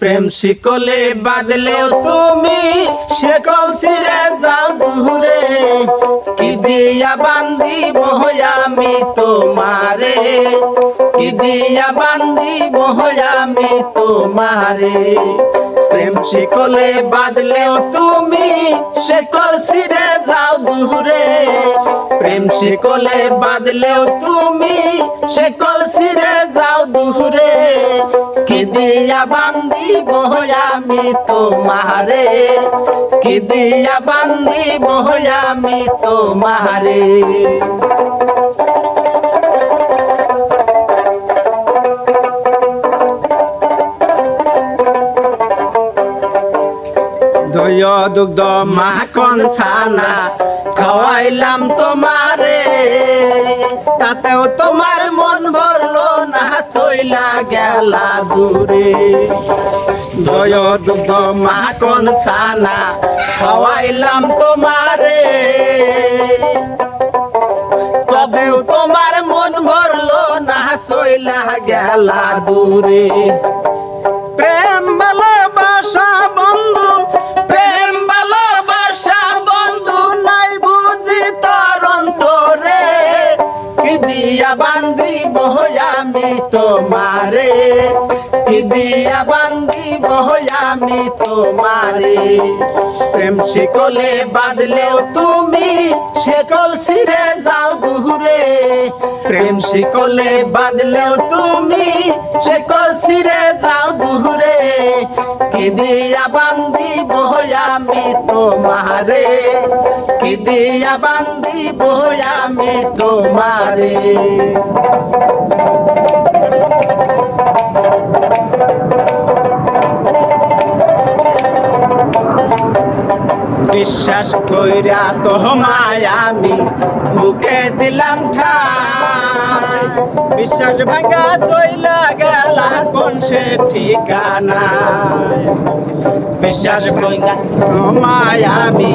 প্রেম শিকলে বাদলেও তুমি শেকল ছিঁড়ে যাও দূরে কি দিয়া বান্দিব আমি তোমারে? কি দিয়া বান্দিব আমি তোমারে? প্রেম শিকলে বাদলেও তুমি শেকল ছিঁড়ে যাও দূরে প্রেম শিকলে বাদলেও তুমি শেকল ছিঁড়ে যাও দূরে দিয়া বান্দিব আমি তোমারে? কি দিয়া বান্দিব আমি তোমারে? দয় দুগ্ধ মাখন ছানা খাওয়াইলাম তোমারে, তাতেও তোমার মন ভরলো না, সইলা গেলা দূরে। দয় দুগ্ধ মাখন ছানা খাওয়াইলাম তোমারে। তবেও তোমার মন ভরলো না, সইলা গেলা দূরে। প্রেম ভালোবাসা দিয়া বান্দি আমি তোমারে। কি দিয়া বান্দি আমি তোমারে। প্রেম শিকলে বাদলেও তুমি শেকল ছিঁড়ে যাও দূরে প্রেম শিকলে বাদলেও তুমি শেকল ছিঁড়ে যাও দূরে কি দিয়া বান্দি আমি তোমারে কি দিয়া বান্দি আমি তোমারে? বিশ্বাস কইরা তোমায় আমি বুকে দিলাম ঠাই। বিশ্বাস ভাঙা চইলা গেলা কোন সে ঠিকানা? বিশ্বাস কইরা তোমায় আমি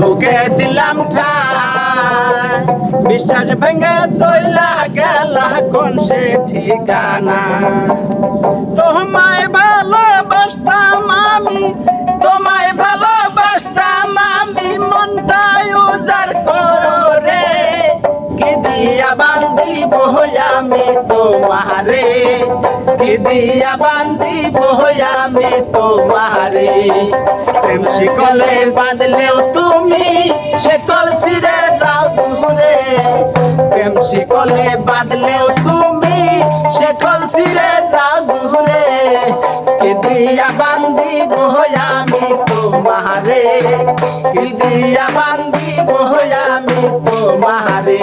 বুকে দিলাম ঠাই। বিশ্বাস ভাঙা চইলা গেলা কোন সে ঠিকানা? তোমায় ভালোবাসতাম আমি, তোমায় ভালোবাসতাম তোমারে। কি দিয়া বান্দিব আমি তোমারে? প্রেম শিকলে বাঁধলেও তুমি, শেকল ছিঁড়ে যাও দূরে। প্রেম শিকলে বাঁধলেও তুমি, শেকল ছিঁড়ে যাও দূরে। কি দিয়া বান্দিব আমি তোমারে? কি দিয়া বান্দিব আমি তোমারে?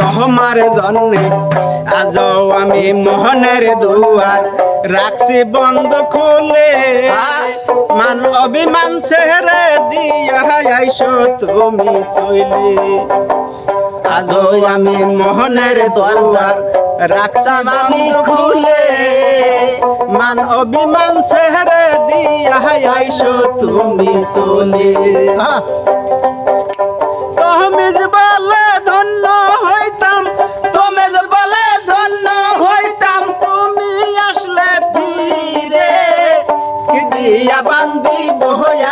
তোমার জন্যে আজও আমি মোহনের দুয়ার। রাখছি বন্ধ খুলে মান অভিমান ছেড়ে দিয়া আইসো তুমি চইলে। আজও আমি মোহনের দরজা রাখতাম আমি খুলে মান অভিমান ছেড়ে দিয়া আইসো তুমি চলে বলে ধন্য হইতাম তুমি বলে ধন্য হইতাম। তুমি আসলে ফিরে, কি দিয়া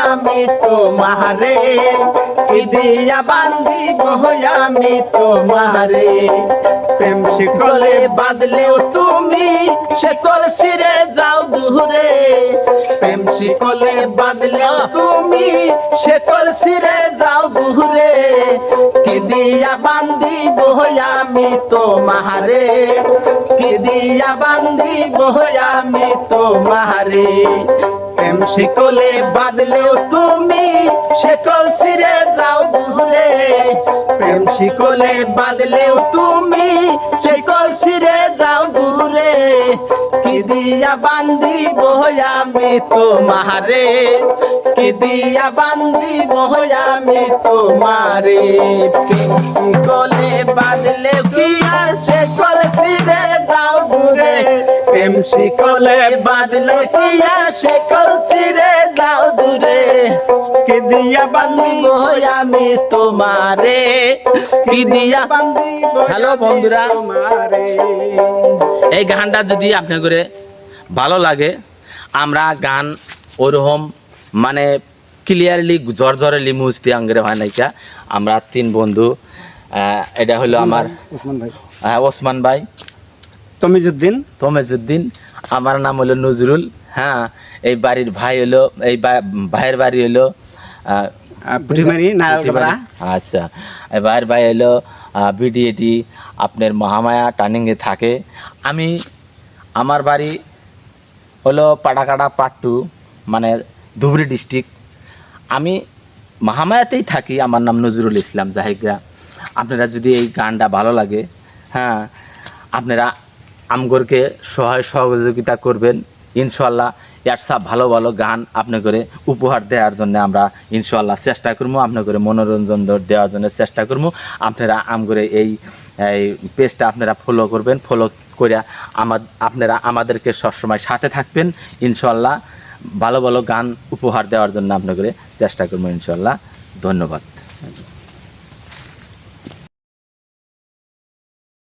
আমি তোমারে? কি দিয়া আমি তোমারে? বাদলেও তুমি, শেকল ছিঁড়ে যাও দূরে। প্রেম শিকলে বাদলেও তুমি শেকল সিরে যাও দূরে কি দিয়া বান্দি আমি তোমারে কি দিয়া বান্দি আমি তোমারে প্রেম শিকলে বাদলেও তুমি শেকল ছিঁড়ে যাও দূরে প্রেম শিকলে বাদলেও তুমি শেকল ছিঁড়ে যাও দূরে। কি দিয়া বান্দি আমি তোমারে? কি দিয়া বান্দি আমি তোমারে? প্রেম শিকলে বাদলে কি আর শেকল ছিঁড়ে যাও দূরে? প্রেম শিকলে বাঁধলে দিয়া শিকল ছিঁড়ে যাও দূরে? কি দিয়া বান্ধিব আমি তোমারে? কি দিয়া বান্ধিব হ্যালো বন্ধুরা। এই গানটা যদি আপনার করে ভালো লাগে আমরা গান ওরকম মানে ক্লিয়ারলি জ্বর জ্বরেলি মুছতে আঙ্গরে হয় নাইকা আমরা তিন বন্ধু এটা হলো আমার ওসমান ভাই। আহ, ওসমান ভাই। তমিজুদ্দিন। তমেজুদ্দিন আমার নাম হলো নজরুল। হ্যাঁ এই বাড়ির ভাই হলো এই ভাইয়ের বাড়ি হলো আচ্ছা ভাইয়ের ভাই হলো বিডিএটি আপনার মহামায়া টার্নিংয়ে থাকে। আমি আমার বাড়ি হলো পাটাকাটা পাট্টু মানে ধুবড়ি ডিস্ট্রিক্ট আমি মহামায়াতেই থাকি আমার নাম নজরুল ইসলাম জাহিগা আপনারা যদি এই গানটা ভালো লাগে হ্যাঁ আপনারা আমগরকে সহায় সহযোগিতা করবেন ইনশাল্লাহ সব ভালো ভালো গান আপনি করে উপহার দেওয়ার জন্য আমরা ইনশাল্লাহ চেষ্টা করব আপনি করে মনোরঞ্জন দেওয়ার জন্য চেষ্টা করব। আপনারা আম করে এই এই পেজটা আপনারা ফলো করবেন ফলো করে আমার, আপনারা আমাদেরকে সবসময় সাথে থাকবেন। ইনশাল্লাহ ভালো ভালো গান উপহার দেওয়ার জন্য আপনাকে চেষ্টা করব ইনশাল্লাহ ধন্যবাদ।